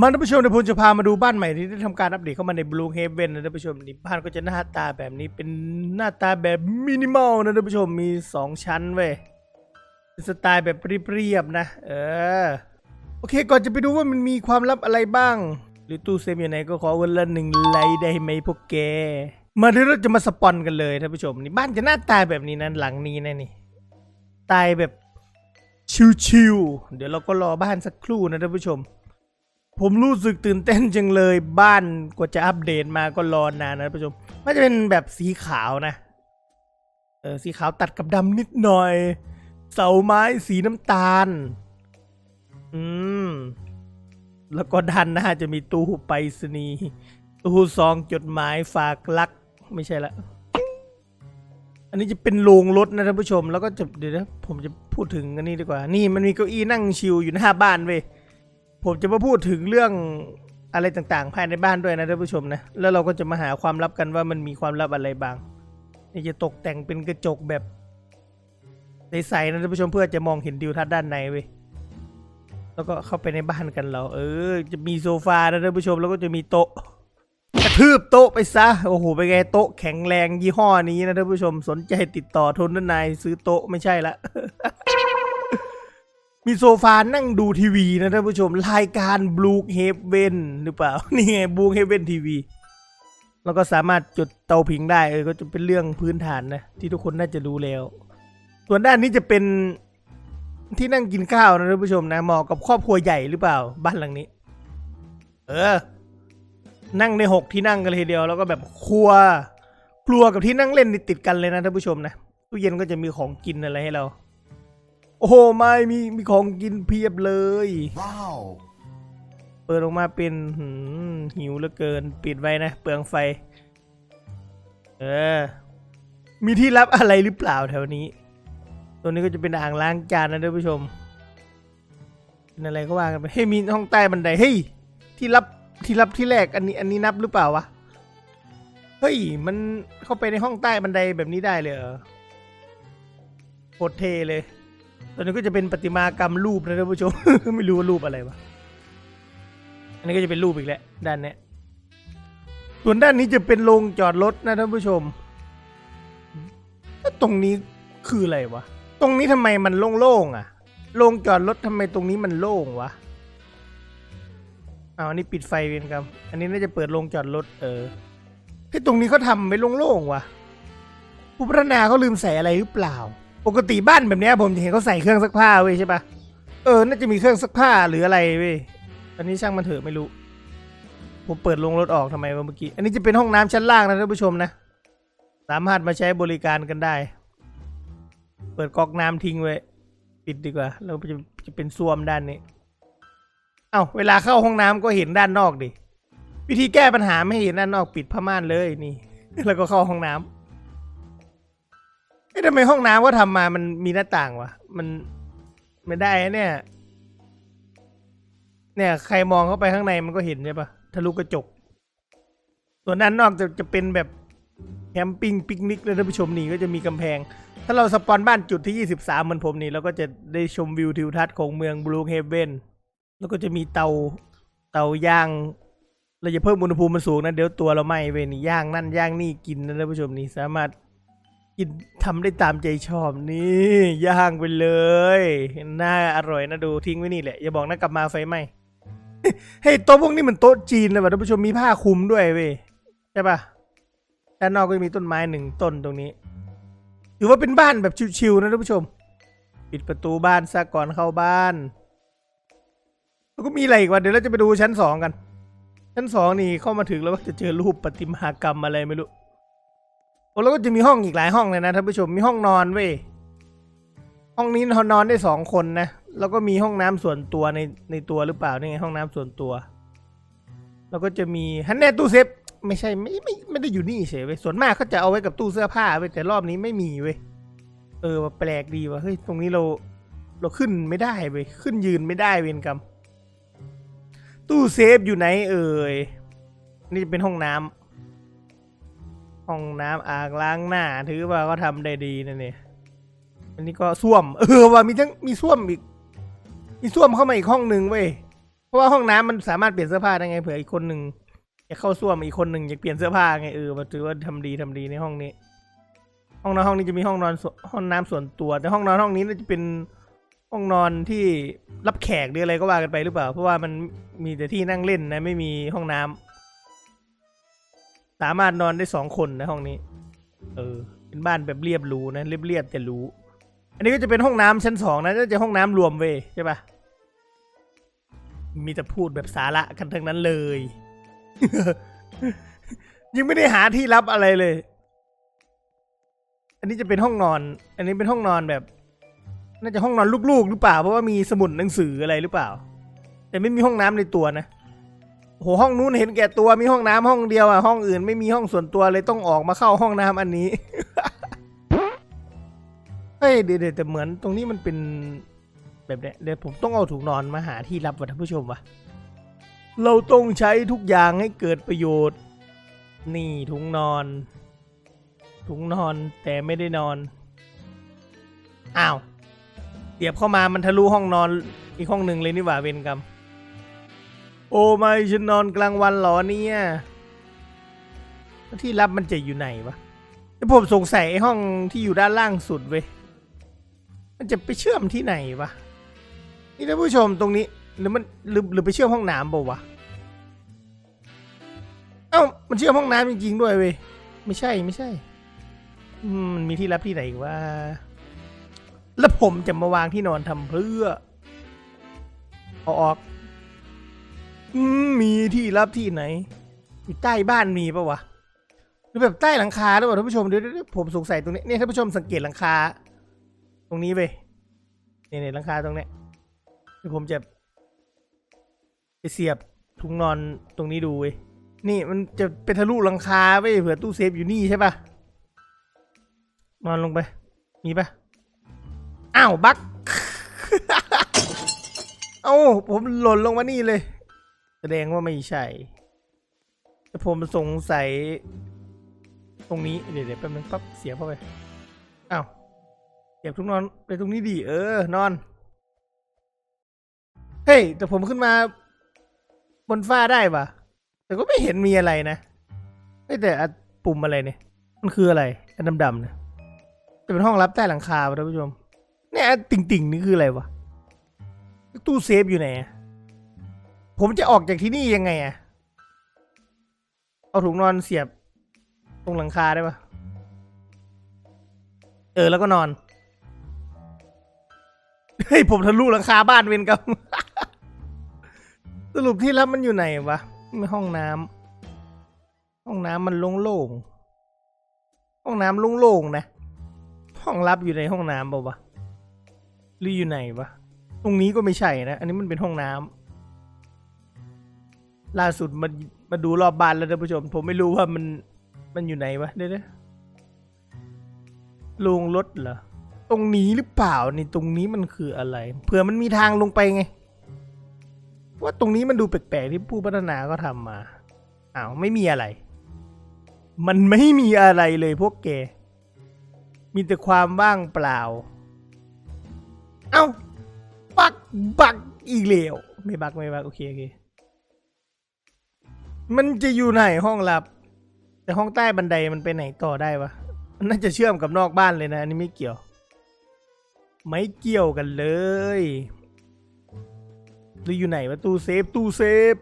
มาท่านผู้ชมเดี๋ยวผมจะพามาดูบ้านใหม่ที่ได้ทำการอัปเดตเข้ามาใน Blue Haven นะท่านผู้ชมนี่บ้านก็จะหน้าตาแบบนี้เป็นหน้าตาแบบมินิมอลนะท่านผู้ชมมีสองชั้นเว้ยเป็นสไตล์แบบเรียบๆนะ เออ โอเคก่อนจะไปดูว่ามันมีความลับอะไรบ้าง หรือตู้เซฟอยู่ไหนก็ขอวันละหนึ่งไลค์ได้ไหมพวกแกมาเดี๋ยวเราจะมาสปอนกันเลยท่านผู้ชมนี่บ้านจะหน้าตาแบบนี้นะหลังนี้นะนี่ตล์แบบชิวๆเดี๋ยวเราก็รอบ้านสักครู่นะท่านผู้ชม ผมรู้สึกตื่นเต้นจังเลยบ้านกว่าจะอัปเดตมาก็รอนานนะท่านผู้ชมมันจะเป็นแบบสีขาวนะเออสีขาวตัดกับดำนิดหน่อย เสาไม้สีน้ำตาล อืม แล้วก็ด้านหน้าจะมีตู้ไปรษณีย์ตู้ซองจดหมายฝากรัก ไม่ใช่ละอันนี้จะเป็นโรงรถนะท่านผู้ชม แล้วก็จะเดี๋ยวนะผมจะพูดถึงอันนี้ดีกว่า นี่มันมีเก้าอี้นั่งชิลอยู่หน้าบ้านเว้ย ผมจะมาพูดถึงเรื่องอะไรต่างๆ ภายในบ้านด้วยนะท่านผู้ชมนะ แล้วเราก็จะมาหาความลับกันว่ามันมีความลับอะไรบ้างนี่จะตกแต่งเป็นกระจกแบบใสๆนะท่านผู้ชมเพื่อจะมองเห็นดิวทัศน์ด้านในเว้ยแล้วก็เข้าไปในบ้านกันเรา เออ จะมีโซฟานะท่านผู้ชมแล้วก็จะมีโต๊ะกระทืบโต๊ะไปซะโอ้โหไปไงโต๊ะแข็งแรงยี่ห้อนี้นะท่านผู้ชมสนใจติดต่อทนด้านในซื้อโต๊ะไม่ใช่ละ มีโซฟานั่งดูทีวีนะท่านผู้ชม รายการ Blue Heaven หรือเปล่า นี่ไง Blue Heaven TV แล้วก็สามารถจุดเตาผิงได้เออก็จะเป็นเรื่องพื้นฐานนะที่ทุกคนน่าจะรู้แล้ว ส่วนด้านนี้จะเป็นที่นั่งกินข้าวนะท่านผู้ชมนะเหมาะกับครอบครัวใหญ่หรือเปล่า บ้านหลังนี้ เออ นั่งในหกที่นั่งกันเลยทีเดียว แล้วก็แบบครัว ครัวกับที่นั่งเล่นนี่ติดกันเลยนะท่านผู้ชมนะตู้เย็นก็จะมีของกินอะไรให้เรา โอ้โหไม่มีมีของกินเพียบเลย Wow. เปิดออกมาเป็นหืมหิวเหลือเกิน ปิดไว้นะ เปลืองไฟ เออ มีที่รับอะไรหรือเปล่าแถวนี้ ตัวนี้ก็จะเป็นอ่างล้างจานนะท่านผู้ชม เป็นอะไรก็ว่ากันไป เฮ้ยมีห้องใต้บันได เฮ้ย ที่รับที่รับที่แรกอันนี้ อันนี้นับหรือเปล่าวะ เฮ้ย มันเข้าไปในห้องใต้บันไดแบบนี้ได้เลยเหรอโคตรเทเลย ตัวนี้ก็จะเป็นประติมากรรมรูปนะท่านผู้ชม ไม่รู้ว่ารูปอะไรวะอันนี้ก็จะเป็นรูปอีกแล้วด้านเนี้ยส่วนด้านนี้จะเป็นโรงจอดรถนะท่านผู้ชมแล้วตรงนี้คืออะไรวะ ตรงนี้ทำไมมันโล่งๆอะ โรงจอดรถทำไมตรงนี้มันโล่งวะอ้าวอันนี้ปิดไฟเวนครับ อันนี้น่าจะเปิดโรงจอดรถเออที่ตรงนี้เขาทำไว้โล่งๆวะผู้พัฒนาเขาลืมใส่อะไรหรือเปล่า ปกติบ้านแบบเนี้ยผมจะเห็นเขาใส่เครื่องซักผ้าเว้ยใช่ปะเออ น่าจะมีเครื่องซักผ้าหรืออะไรเว้ย อันนี้ช่างมันเถอะไม่รู้ ผมเปิดลงรถออกทำไมวะเมื่อกี้ อันนี้จะเป็นห้องน้ำชั้นล่างนะท่านผู้ชมนะ สามารถมาใช้บริการกันได้ เปิดก๊อกน้ำทิ้งไว้ ปิดดีกว่าแล้วจะจะเป็นซ่วมด้านนี้ เอ้าเวลาเข้าห้องน้ำก็เห็นด้านนอกดิ วิธีแก้ปัญหาไม่เห็นด้านนอกปิดผ้าม่านเลยนี่ แล้วก็เข้าห้องน้ำ เอ๊ะทำไมห้องน้ำก็ทำมามันมีหน้าต่างวะ มันไม่ได้นะเนี่ย เนี่ย ใครมองเข้าไปข้างในมันก็เห็นใช่ปะทะลุกระจก ส่วนด้านนอกจะจะเป็นแบบแคมปิ้งปิกนิกเลยท่านผู้ชมนี่ก็จะมีกำแพง ถ้าเราสปอนบ้านจุดที่ 23เหมือนผมนี่เราก็จะได้ชมวิวทิวทัศน์ของเมืองบลูเฮเวนแล้วก็จะมีเตาเตาย่าง เราจะเพิ่มอุณหภูมิมันสูงนะเดี๋ยวตัวเราไหม้เว้ยนี่ย่างนั่นย่างนี่กินนะท่านผู้ชมนี่สามารถ กินทำได้ตามใจชอบนี่ย่างไปเลยน่าอร่อยนะดูทิ้งไว้นี่แหละอย่าบอกนะกลับมาไฟไหมเฮ้ยโต๊ะพวกนี้มันโต๊ะจีนเลยว่ะท่านผู้ชมมีผ้าคลุมด้วยเว้ยใช่ปะด้านนอกก็มีต้นไม้หนึ่งต้นตรงนี้ถือว่าเป็นบ้านแบบชิวๆนะท่านผู้ชม ปิดประตูบ้านซะก่อนเข้าบ้านแล้วก็มีอะไรอีกวะเดี๋ยวเราจะไปดูชั้นสองกัน ชั้นสองนี่เข้ามาถึงแล้วก็จะเจอรูปประติมากรรมอะไรไม่รู้ โอ้แล้วก็จะมีห้องอีกหลายห้องเลยนะท่านผู้ชมมีห้องนอนเว้ยห้องนี้นอนได้สองคนนะแล้วก็มีห้องน้ำส่วนตัวในในตัวหรือเปล่านี่ไงห้องน้ำส่วนตัว แล้วก็จะมีฮันแน่ตู้เซฟไม่ใช่ไม่ไม่ไม่ได้อยู่นี่เฉยเว้ยส่วนมากเขาจะเอาไว้กับตู้เสื้อผ้าเว้ยแต่รอบนี้ไม่มีเว้ยเออแปลกดีว่ะเฮ้ยตรงนี้เราเราขึ้นไม่ได้เว้ยขึ้นยืนไม่ได้เวรกรรมตู้เซฟอยู่ไหนเอ่ยนี่จะเป็นห้องน้ำ ห้องน้ำอ่างล้างหน้า ถือว่าก็ทำได้ดีนะเนี่ยอันนี้ก็ส้วม เออว่ามีทั้งมีส้วมอีก มีส้วมเข้ามาอีกห้องหนึ่งเว้ยราะว่าห้องน้ำมันสามารถเปลี่ยนเสื้อผ้าได้ไงเผื่ออีกคนหนึ่งอยากเข้าส้วมอีกคนหนึ่งอยากเปลี่ยนเสื้อผ้าไงเออมาถือว่าทำดีทำดีในห้องนี้ ห้องนอนห้องนี้จะมีห้องนอนส่วนห้องน้ำส่วนตัว แต่ห้องนอนห้องนี้น่าจะเป็นห้องนอนที่รับแขกหรืออะไรก็ว่ากันไปหรือเปล่า เพราะว่ามันมีแต่ที่นั่งเล่นนะไม่มีห้องน้ำ สามารถนอนได้สองคนนะห้องนี้ เออ เป็นบ้านแบบเรียบรู้นะเรียบเรียบแต่รู้ อันนี้ก็จะเป็นห้องน้ำชั้นสองนะน่าจะห้องน้ำรวมเว้ยใช่ปะมีแต่พูดแบบสาระกันทั้งนั้นเลย ยังไม่ได้หาที่รับอะไรเลย อันนี้จะเป็นห้องนอน อันนี้เป็นห้องนอนแบบ น่าจะห้องนอนลูกๆ หรือเปล่า เพราะว่ามีสมุดหนังสืออะไรหรือเปล่า แต่ไม่มีห้องน้ำในตัวนะ โหห้องนู้นเห็นแก่ตัวมีห้องน้ำห้องเดียวอะห้องอื่นไม่มีห้องส่วนตัวเลยต้องออกมาเข้าห้องน้ำอันนี้ เฮ้ยเดี๋ยวแต่เหมือนตรงนี้มันเป็นแบบเนี้ยเดี๋ยวผมต้องเอาถุงนอนมาหาที่รับวะท่านผู้ชมวะเราต้องใช้ทุกอย่างให้เกิดประโยชน์ นี่ถุงนอน ถุงนอนแต่ไม่ได้นอน อ้าวเดียบเข้ามามันทะลุห้องนอนอีกห้องหนึ่งเลยนี่หว่าเวรกรรม โอ้ไม่ฉันนอนกลางวันเหรอเนี่ยที่รับมันจะอยู่ไหนวะแล้วผมสงสัยห้องที่อยู่ด้านล่างสุดเว้ยมันจะไปเชื่อมที่ไหนวะนี่ท่านผู้ชมตรงนี้หรือมันหรือหรือไปเชื่อมห้องน้ำเปล่าวะเอ้ามันเชื่อมห้องน้ำจริงๆด้วยเว้ยไม่ใช่ไม่ใช่อืมมันมีที่รับที่ไหนวะแล้วผมจะมาวางที่นอนทำเพื่อเอาออก อืมมีที่รับที่ไหนอยู่ใต้บ้านมีปะวะหรือแบบใต้หลังคาหรือเปล่าท่านผู้ชมเดี๋ยวเดี๋ยวเดี๋ยวผมสงสัยตรงนี้เนี่ยท่านผู้ชมสังเกตหลังคา ตรงนี้ไปเนี่ยเนี่ยหลังคาตรงเนี้ยเดี๋ยวผมจะไปเสียบถุงนอนตรงนี้ดูเว้ยนี่มันจะเป็นทะลุหลังคาไปเผื่อตู้เซฟอยู่นี่ใช่ปะนอนลงไป มีปะอ้าวบัก เอ้าผมหล่นลงมานี่เลย แสดงว่าไม่ใช่ แต่ผมสงสัย ตรงนี้ เดี๋ยวเดี๋ยวแป๊บนึงปั๊บเสียบเข้าไปอ้าวเสียบทุกนอนไปตรงนี้ดิเออนอน เฮ้ย แต่ผมขึ้นมาบนฟ้าได้ปะแต่ก็ไม่เห็นมีอะไรนะเฮ้ยแต่ปุ่มอะไรเนี่ย มันคืออะไรอันดำๆเนี่ยจะเป็นห้องรับใต้หลังคาปะท่านผู้ชม เนี่ยติ่งๆนี่คืออะไรวะตู้เซฟอยู่ไหนอะ ผมจะออกจากที่นี่ยังไงอะเอาถุงนอนเสียบ ตรงหลังคาได้ปะเออแล้วก็นอน เฮ้ย ผมทะลุหลังคาบ้านเวนกับ สรุปที่รับมันอยู่ไหนวะไม่ห้องน้ำห้องน้ำมันโล่งๆห้องน้ำโล่งๆนะ ห้องรับอยู่ในห้องน้ำเปล่าวะหรืออยู่ไหนวะตรงนี้ก็ไม่ใช่นะ อันนี้มันเป็นห้องน้ำ ล่าสุดมามาดูรอบบ้านแล้วท่านผู้ชม ผมไม่รู้ว่ามันมันอยู่ไหนวะเดี๋ยวนะลงรถเหรอ ตรงนี้หรือเปล่านี่ตรงนี้มันคืออะไร เผื่อมันมีทางลงไปไง ว่าตรงนี้มันดูแปลกๆที่ผู้พัฒนาก็ทำมาอ้าวไม่มีอะไร มันไม่มีอะไรเลยพวกแกมีแต่ความว่างเปล่า เอ้า บักบักอีกแล้วไม่บักไม่บักโอเคโอเค มันจะอยู่ไหนห้องลับ แต่ห้องใต้บันไดมันไปไหนต่อได้วะมันน่าจะเชื่อมกับนอกบ้านเลยนะอันนี้ไม่เกี่ยว ไม่เกี่ยวกันเลยหรืออยู่ไหนวะตู้เซฟตู้เซฟ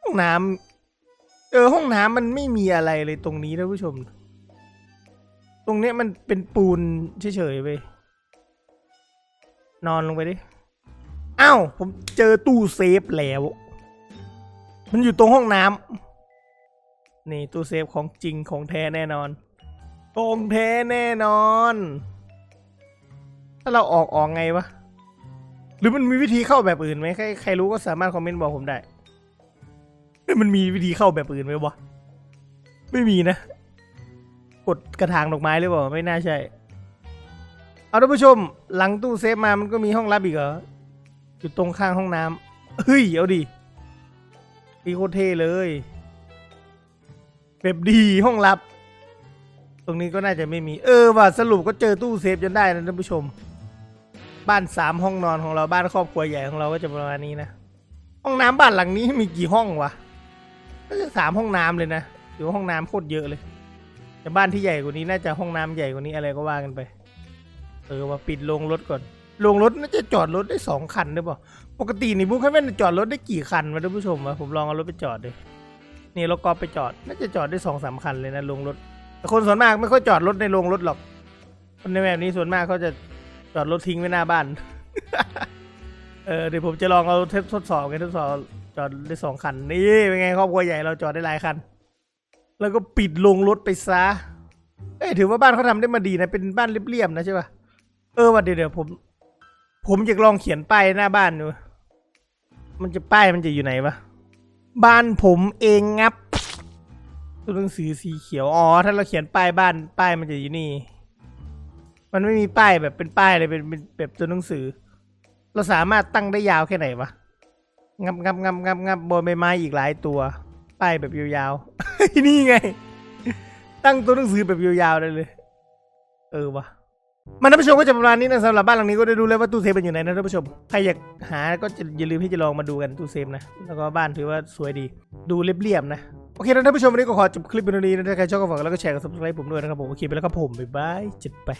ห้องน้ำเออห้องน้ำมันไม่มีอะไรเลยตรงนี้ท่านผู้ชม ตรงเนี้ยมันเป็นปูนเฉยๆไปนอนลงไปดิอ้าวผมเจอตู้เซฟแล้ว มันอยู่ตรงห้องน้ำนี่ตู้เซฟของจริงของแท้แน่นอนของแท้แน่นอน ถ้าเราออกออกไงวะ หรือมันมีวิธีเข้าแบบอื่นไหมใครใครรู้ก็สามารถคอมเมนต์บอกผมได้มันมีวิธีเข้าแบบอื่นไหมวะ ไม่มีนะ กดกระถางดอกไม้หรือเปล่า ไม่น่าใช่ เอาท่านผู้ชม หลังตู้เซฟมามันก็มีห้องลับอีกเหรอ อยู่ตรงข้างห้องน้ำเฮ้ย เอาดิ ดีโคตรเท่เลยแบบดีห้องลับ ตรงนี้ก็น่าจะไม่มี เออว่าสรุปก็เจอตู้เซฟจนได้นะท่านผู้ชม บ้านสามห้องนอนของเราบ้านครอบครัวใหญ่ของเราก็จะประมาณนี้นะ ห้องน้ำบ้านหลังนี้มีกี่ห้องวะน่าจะสามห้องน้ำเลยนะถือว่าห้องน้ำโคตรเยอะเลย แต่บ้านที่ใหญ่กว่านี้น่าจะห้องน้ำใหญ่กว่านี้อะไรก็ว่ากันไป เออว่าปิดโรงรถก่อน โรงรถน่าจะจอดรถได้สองคันหรือเปล่า ปกตินี่บุ๊คให้แม่นจอดรถได้กี่คันวะท่านผู้ชมวะผมลองเอารถไปจอดดินี่รถกอล์ฟไปจอด น่าจะจอดได้สองสามคันเลยนะโรงรถ แต่คนส่วนมากไม่ค่อยจอดรถในโรงรถหรอก คนในแบบนี้ส่วนมากเขาจะจอดรถทิ้งไว้หน้าบ้าน เออเดี๋ยวผมจะลองเอาเทสทดสอบกันทดสอบจอดได้สองคัน นี่เป็นไงครอบครัวใหญ่เราจอดได้หลายคัน แล้วก็ปิดโรงรถไปซะ เอ้ยถือว่าบ้านเขาทำได้มาดีนะ เป็นบ้านเรียบๆนะใช่ปะเออว่าเดี๋ยวเดี๋ยวผม ผมอยากลองเขียนป้ายหน้าบ้านดู มันจะป้ายมันจะอยู่ไหนวะ บ้านผมเองงับ ตัวหนังสือสีเขียว อ๋อ ถ้าเราเขียนป้ายบ้าน ป้ายมันจะอยู่นี่ มันไม่มีป้ายแบบเป็นป้ายเลยเป็นเป็นแบบตัวหนังสือ เราสามารถตั้งได้ยาวแค่ไหนวะ งับงับงับงับงับบนใบไม้อีกหลายตัว ป้ายแบบยาวๆ นี่ไง ตั้งตัวหนังสือแบบยาวๆได้เลย เออวะ มันท่านผู้ชมก็จะประมาณนี้นะสำหรับบ้านหลังนี้ก็ได้ดูแล้วว่าตู้เซฟเป็นอยู่ไหนนะท่านผู้ชมใครอยากหาก็จะอย่าลืมที่จะลองมาดูกันตู้เซฟนะแล้วก็บ้านถือว่าสวยดีดูเรียบๆนะโอเคนะท่านผู้ชมวันนี้ก็ขอจบคลิปเป็นตรงนี้นะถ้าใครชอบก็ฝากแล้วก็แชร์กับ subscribe ผมด้วยนะครับผมโอเคไปแล้วครับผมบ๊ายบายจุดไป